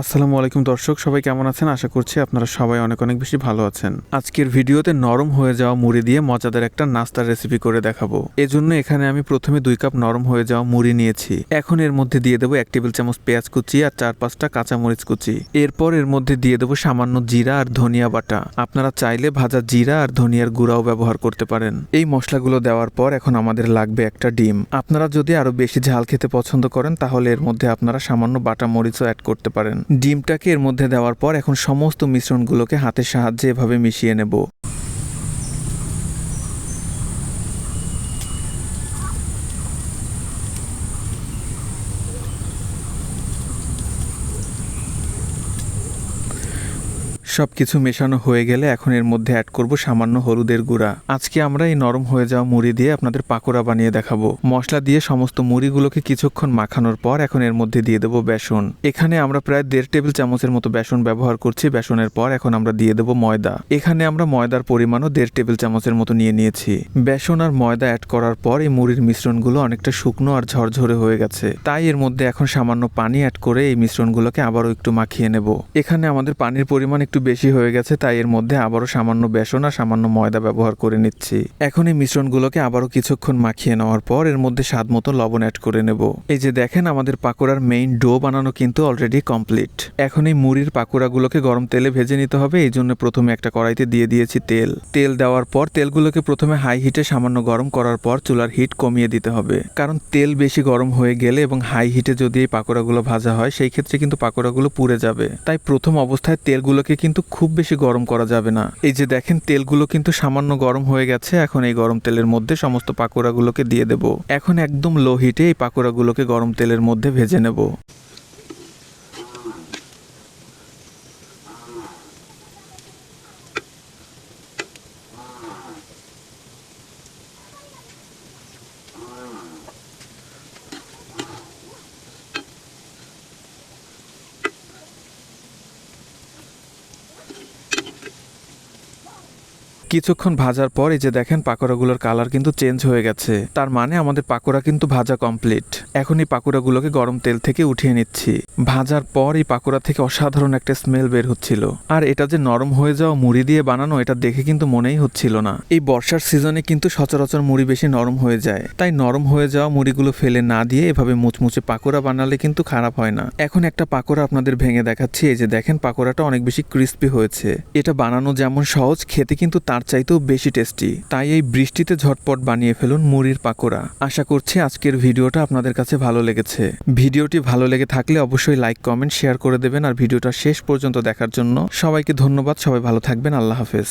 আসসালামু আলাইকুম দর্শক, সবাই কেমন আছেন? আশা করছি আপনারা সবাই অনেক অনেক বেশি ভালো আছেন। আজকের ভিডিওতে নরম হয়ে যাওয়া মুড়ি দিয়ে মজাদার একটা নাস্তার রেসিপি করে দেখাবো। এজন্য এখানে আমি প্রথমে দুই কাপ নরম হয়ে যাওয়া মুড়ি নিয়েছি। এখন এর মধ্যে দিয়ে দেবো এক টেবিল চামচ পেঁয়াজ কুচি আর চার পাঁচটা কাঁচামরিচ কুচি। এরপর এর মধ্যে দিয়ে দেবো সামান্য জিরা আর ধনিয়া বাটা। আপনারা চাইলে ভাজা জিরা আর ধনিয়ার গুঁড়াও ব্যবহার করতে পারেন। এই মশলাগুলো দেওয়ার পর এখন আমাদের লাগবে একটা ডিম। আপনারা যদি আরও বেশি ঝাল খেতে পছন্দ করেন, তাহলে এর মধ্যে আপনারা সামান্য বাটা মরিচও অ্যাড করতে পারেন। ডিমটাকে এর মধ্যে দেওয়ার পর এখন সমস্ত মিশ্রণগুলোকে হাতের সাহায্যে এভাবে মিশিয়ে নেব। সব কিছু মেশানো হয়ে গেলে এখন এর মধ্যে অ্যাড করব সামান্য হলুদের গুঁড়া। আজকে আমরা এই নরম হয়ে যাওয়া মুড়ি দিয়ে আপনাদের পাকোড়া বানিয়ে দেখাবো। মশলা দিয়ে সমস্ত মুড়িগুলোকে কিছুক্ষণ মাখানোর পর এখন এর মধ্যে দিয়ে দেবো বেসন। এখানে আমরা প্রায় দেড় টেবিল চামচের মতো বেসন ব্যবহার করছি। বেসনের পর এখন আমরা দিয়ে দেবো ময়দা। এখানে আমরা ময়দার পরিমাণও দেড় টেবিল চামচের মতো নিয়ে নিয়েছি। বেসন আর ময়দা অ্যাড করার পর এই মুড়ির মিশ্রণগুলো অনেকটা শুকনো আর ঝরঝরে হয়ে গেছে। তাই এর মধ্যে এখন সামান্য পানি অ্যাড করে এই মিশ্রণগুলোকে আবারও একটু মাখিয়ে নেব। এখানে আমাদের পানির পরিমাণ একটু বেশি হয়ে গেছে, তাই এর মধ্যে আবারও সামান্য বেসন আর সামান্য ময়দা ব্যবহার করে নিচ্ছি। এখন এই মিশ্রণগুলোকে আবারও কিছুক্ষণ মাখিয়ে নেওয়ার পর এর মধ্যে স্বাদ মতো লবণ অ্যাড করে নেব। এই যে দেখেন, আমাদের পাকোড়ার মেইন ডো বানানো কিন্তু অলরেডি কমপ্লিট এখন এই মুড়ির পাকোড়াগুলোকে গরম তেলে ভেজে নিতে হবে, এই জন্য প্রথমে একটা কড়াইতে দিয়ে দিয়েছি তেল। তেল দেওয়ার পর তেলগুলোকে প্রথমে হাই হিটে সামান্য গরম করার পর চুলার হিট কমিয়ে দিতে হবে। কারণ তেল বেশি গরম হয়ে গেলে এবং হাই হিটে যদি এই পাকোড়াগুলো ভাজা হয়, সেই ক্ষেত্রে কিন্তু পাকোড়াগুলো পুড়ে যাবে। তাই প্রথম অবস্থায় তেলগুলোকে কিন্তু খুব বেশি গরম করা যাবে না। এই যে দেখেন, তেলগুলো কিন্তু সামান্য গরম হয়ে গেছে, এখন এই গরম তেলের মধ্যে সমস্ত পাকোড়াগুলোকে দিয়ে দেব। এখন একদম লো হিটে এই পাকোড়াগুলোকে গরম তেলের মধ্যে ভেজে নেব। কিছুক্ষণ ভাজার পর এই যে দেখেন পাকোড়াগুলোর কালার কিন্তু চেঞ্জ হয়ে গেছে। তার মানে আমাদের পাকোড়া কিন্তু ভাজা কমপ্লিট এখন এই পাকোড়াগুলোকে গরম তেল থেকে উঠিয়ে নিচ্ছি। ভাজার পর এই পাকোড়া থেকে অসাধারণ একটা স্মেল বের হচ্ছিল। আর এটা যে নরম হয়ে যাওয়া মুড়ি দিয়ে বানানো, এটা দেখে কিন্তু মনেই হচ্ছিল না। এই বর্ষার সিজনে কিন্তু সচরাচর মুড়ি বেশি নরম হয়ে যায়। তাই নরম হয়ে যাওয়া মুড়িগুলো ফেলে না দিয়ে এভাবে মুচমুচে পাকোড়া বানালে কিন্তু খারাপ হয় না। এখন একটা পাকোড়া আপনাদের ভেঙে দেখাচ্ছি। এই যে দেখেন, পাকোড়াটা অনেক বেশি ক্রিস্পি হয়েছে। এটা বানানো যেমন সহজ, খেতে কিন্তু তার চাইতেও বেশি টেস্টি। তাই এই বৃষ্টিতে ঝটপট বানিয়ে ফেলুন মুড়ির পাকোড়া। আশা করছি আজকের ভিডিওটা আপনাদের কাছে ভালো লেগেছে। ভিডিওটি ভালো লেগে থাকলে অবশ্যই লাইক, কমেন্ট, শেয়ার করে দেবেন। আর ভিডিওটা শেষ পর্যন্ত দেখার জন্য সবাইকে ধন্যবাদ। সবাই ভালো থাকবেন। আল্লাহ হাফেজ।